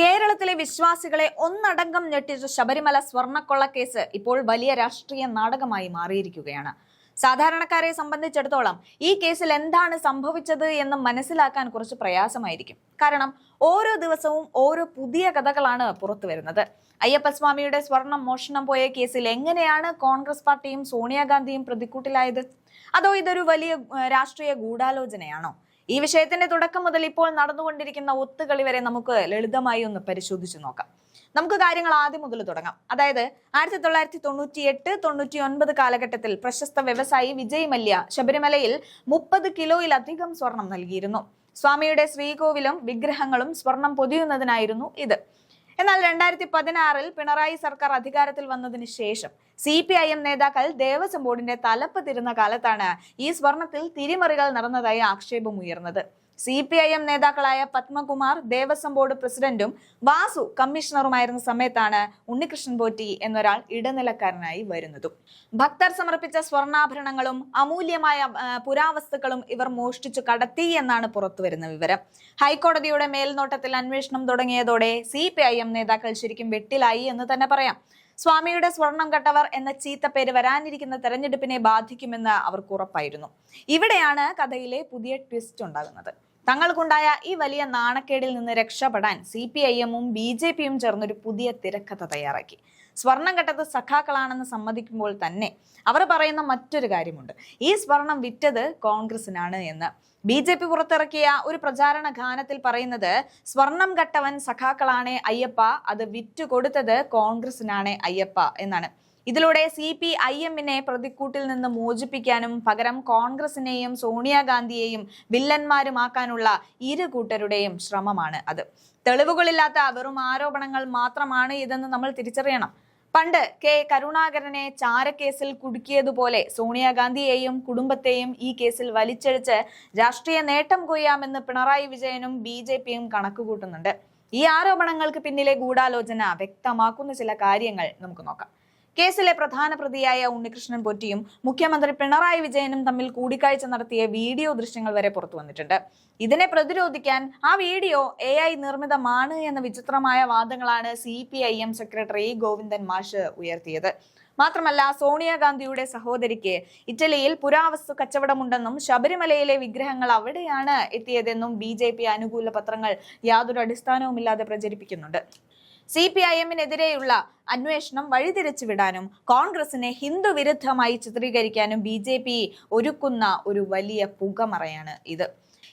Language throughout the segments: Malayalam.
കേരളത്തിലെ വിശ്വാസികളെ ഒന്നടങ്കം ഞെട്ടിച്ച ശബരിമല സ്വർണക്കൊള്ള കേസ് ഇപ്പോൾ വലിയ രാഷ്ട്രീയ നാടകമായി മാറിയിരിക്കുകയാണ്. സാധാരണക്കാരെ സംബന്ധിച്ചിടത്തോളം ഈ കേസിൽ എന്താണ് സംഭവിച്ചത് എന്ന് മനസ്സിലാക്കാൻ കുറച്ച് പ്രയാസമായിരിക്കും. കാരണം ഓരോ ദിവസവും ഓരോ പുതിയ കഥകളാണ് പുറത്തു വരുന്നത് അയ്യപ്പസ്വാമിയുടെ സ്വർണം മോഷണം പോയ കേസിൽ എങ്ങനെയാണ് കോൺഗ്രസ് പാർട്ടിയും സോണിയാഗാന്ധിയും പ്രതിക്കൂട്ടിലായത്? അതോ ഇതൊരു വലിയ രാഷ്ട്രീയ ഗൂഢാലോചനയാണോ? ഈ വിഷയത്തിന്റെ തുടക്കം മുതൽ ഇപ്പോൾ നടന്നുകൊണ്ടിരിക്കുന്ന ഒത്തുകളി വരെ നമുക്ക് ലളിതമായി ഒന്ന് പരിശോധിച്ചു നോക്കാം. നമുക്ക് കാര്യങ്ങൾ ആദ്യം മുതൽ തുടങ്ങാം. അതായത് ആയിരത്തി തൊള്ളായിരത്തി തൊണ്ണൂറ്റി എട്ട് തൊണ്ണൂറ്റി ഒൻപത് കാലഘട്ടത്തിൽ പ്രശസ്ത വ്യവസായി വിജയ് മല്യ ശബരിമലയിൽ മുപ്പത് കിലോയിലധികം സ്വർണം നൽകിയിരുന്നു. സ്വാമിയുടെ ശ്രീകോവിലും വിഗ്രഹങ്ങളും സ്വർണം പൊതിയുന്നതിനായിരുന്നു ഇത്. എന്നാൽ രണ്ടായിരത്തി പതിനാറിൽ പിണറായി സർക്കാർ അധികാരത്തിൽ വന്നതിന് ശേഷം സി പി ഐ എം നേതാക്കൾ ദേവസ്വം ബോർഡിന്റെ തലപ്പ് തിരുന്ന കാലത്താണ് ഈ സ്വർണത്തിൽ തിരിമറികൾ നടന്നതായി ആക്ഷേപം ഉയർന്നത്. സി പി ഐ എം നേതാക്കളായ പത്മകുമാർ ദേവസ്വം ബോർഡ് പ്രസിഡന്റും വാസു കമ്മീഷണറുമായിരുന്ന സമയത്താണ് ഉണ്ണികൃഷ്ണൻ പോറ്റി എന്നൊരാൾ ഇടനിലക്കാരനായി വരുന്നതും. ഭക്തർ സമർപ്പിച്ച സ്വർണാഭരണങ്ങളും അമൂല്യമായ പുരാവസ്തുക്കളും ഇവർ മോഷ്ടിച്ചു കടത്തി എന്നാണ് പുറത്തുവരുന്ന വിവരം. ഹൈക്കോടതിയുടെ മേൽനോട്ടത്തിൽ അന്വേഷണം തുടങ്ങിയതോടെ സി നേതാക്കൾ ശരിക്കും വെട്ടിലായി എന്ന് തന്നെ പറയാം. സ്വാമിയുടെ സ്വർണം കട്ടവർ എന്ന ചീത്ത പേര് വരാനിരിക്കുന്ന തെരഞ്ഞെടുപ്പിനെ ബാധിക്കുമെന്ന് അവർക്ക് ഉറപ്പായിരുന്നു. ഇവിടെയാണ് കഥയിലെ പുതിയ ട്വിസ്റ്റ് ഉണ്ടാകുന്നത്. തങ്ങൾക്കുണ്ടായ ഈ വലിയ നാണക്കേടിൽ നിന്ന് രക്ഷപ്പെടാൻ സി പി ഐ എമ്മും ബി ജെ പിയും ചേർന്നൊരു പുതിയ തിരക്കഥ തയ്യാറാക്കി. സ്വർണം കെട്ടത് സഖാക്കളാണെന്ന് സമ്മതിക്കുമ്പോൾ തന്നെ അവർ പറയുന്ന മറ്റൊരു കാര്യമുണ്ട്. ഈ സ്വർണം വിറ്റത് കോൺഗ്രസിനാണ് എന്ന്. ബി ജെ പി പുറത്തിറക്കിയ ഒരു പ്രചാരണ ഗാനത്തിൽ പറയുന്നത് സ്വർണം കട്ടവൻ സഖാക്കളാണ് അയ്യപ്പ അത് വിറ്റു കൊടുത്തത് കോൺഗ്രസിനാണ് അയ്യപ്പ എന്നാണ്. ഇതിലൂടെ സി പി ഐ എമ്മിനെ പ്രതിക്കൂട്ടിൽ നിന്ന് മോചിപ്പിക്കാനും പകരം കോൺഗ്രസിനെയും സോണിയാഗാന്ധിയെയും വില്ലന്മാരുമാക്കാനുള്ള ഇരു കൂട്ടരുടെയും ശ്രമമാണ് അത്. തെളിവുകളില്ലാത്ത വെറും ആരോപണങ്ങൾ മാത്രമാണ് ഇതെന്ന് നമ്മൾ തിരിച്ചറിയണം. പണ്ട് കെ കരുണാകരനെ ചാരക്കേസിൽ കുടുക്കിയതുപോലെ സോണിയാഗാന്ധിയെയും കുടുംബത്തെയും ഈ കേസിൽ വലിച്ചഴിച്ച് രാഷ്ട്രീയ നേട്ടം കൊയ്യാമെന്ന് പിണറായി വിജയനും ബി ജെ പിയും കണക്കുകൂട്ടുന്നുണ്ട്. ഈ ആരോപണങ്ങൾക്ക് പിന്നിലെ ഗൂഢാലോചന വ്യക്തമാക്കുന്ന ചില കാര്യങ്ങൾ നമുക്ക് നോക്കാം. കേസിലെ പ്രധാന പ്രതിയായ ഉണ്ണികൃഷ്ണൻ പൊറ്റിയും മുഖ്യമന്ത്രി പിണറായി വിജയനും തമ്മിൽ കൂടിക്കാഴ്ച നടത്തിയ വീഡിയോ ദൃശ്യങ്ങൾ വരെ പുറത്തു വന്നിട്ടുണ്ട്. ഇതിനെ പ്രതിരോധിക്കാൻ ആ വീഡിയോ എ ഐ നിർമ്മിതമാണ് എന്ന വിചിത്രമായ വാദങ്ങളാണ് C P I M secretary Govindan മാഷ് ഉയർത്തിയത്. മാത്രമല്ല സോണിയാഗാന്ധിയുടെ സഹോദരിക്ക് ഇറ്റലിയിൽ പുരാവസ്തു കച്ചവടമുണ്ടെന്നും ശബരിമലയിലെ വിഗ്രഹങ്ങൾ അവിടെയാണ് എത്തിയതെന്നും ബി അനുകൂല പത്രങ്ങൾ യാതൊരു അടിസ്ഥാനവുമില്ലാതെ പ്രചരിപ്പിക്കുന്നുണ്ട്. സി പി ഐ എമ്മിനെതിരെയുള്ള അന്വേഷണം വഴിതിരിച്ചു വിടാനും കോൺഗ്രസിനെ ഹിന്ദു വിരുദ്ധമായി ചിത്രീകരിക്കാനും ബി ഒരുക്കുന്ന ഒരു വലിയ പുകമറയാണ് ഇത്.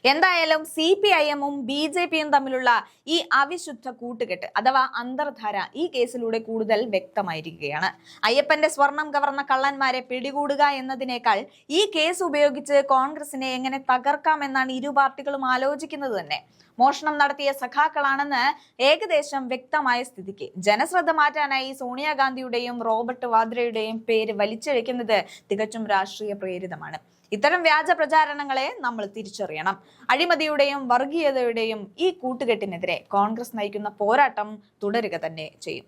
എന്തായാലും സി പി ഐ എമ്മും ബി ജെ പിയും തമ്മിലുള്ള ഈ അവിശുദ്ധ കൂട്ടുകെട്ട് അഥവാ അന്തർധാര ഈ കേസിലൂടെ കൂടുതൽ വ്യക്തമായിരിക്കുകയാണ്. അയ്യപ്പന്റെ സ്വർണം കവർന്ന കള്ളന്മാരെ പിടികൂടുക എന്നതിനേക്കാൾ ഈ കേസ് ഉപയോഗിച്ച് കോൺഗ്രസിനെ എങ്ങനെ തകർക്കാമെന്നാണ് ഇരു പാർട്ടികളും ആലോചിക്കുന്നത് തന്നെ. മോഷണം നടത്തിയ സഖാക്കളാണെന്ന് ഏകദേശം വ്യക്തമായ സ്ഥിതിക്ക്. ജനശ്രദ്ധ മാറ്റാനായി സോണിയാഗാന്ധിയുടെയും റോബർട്ട് വാദ്രയുടെയും പേര് വലിച്ചഴിക്കുന്നത് തികച്ചും രാഷ്ട്രീയ പ്രേരിതമാണ് ഇത്തരം വ്യാജ പ്രചാരണങ്ങളെ നമ്മൾ തിരിച്ചറിയണം. അഴിമതിയുടെയും വർഗീയതയുടെയും ഈ കൂട്ടുകെട്ടിനെതിരെ കോൺഗ്രസ് നയിക്കുന്ന പോരാട്ടം തുടരുക തന്നെ ചെയ്യും.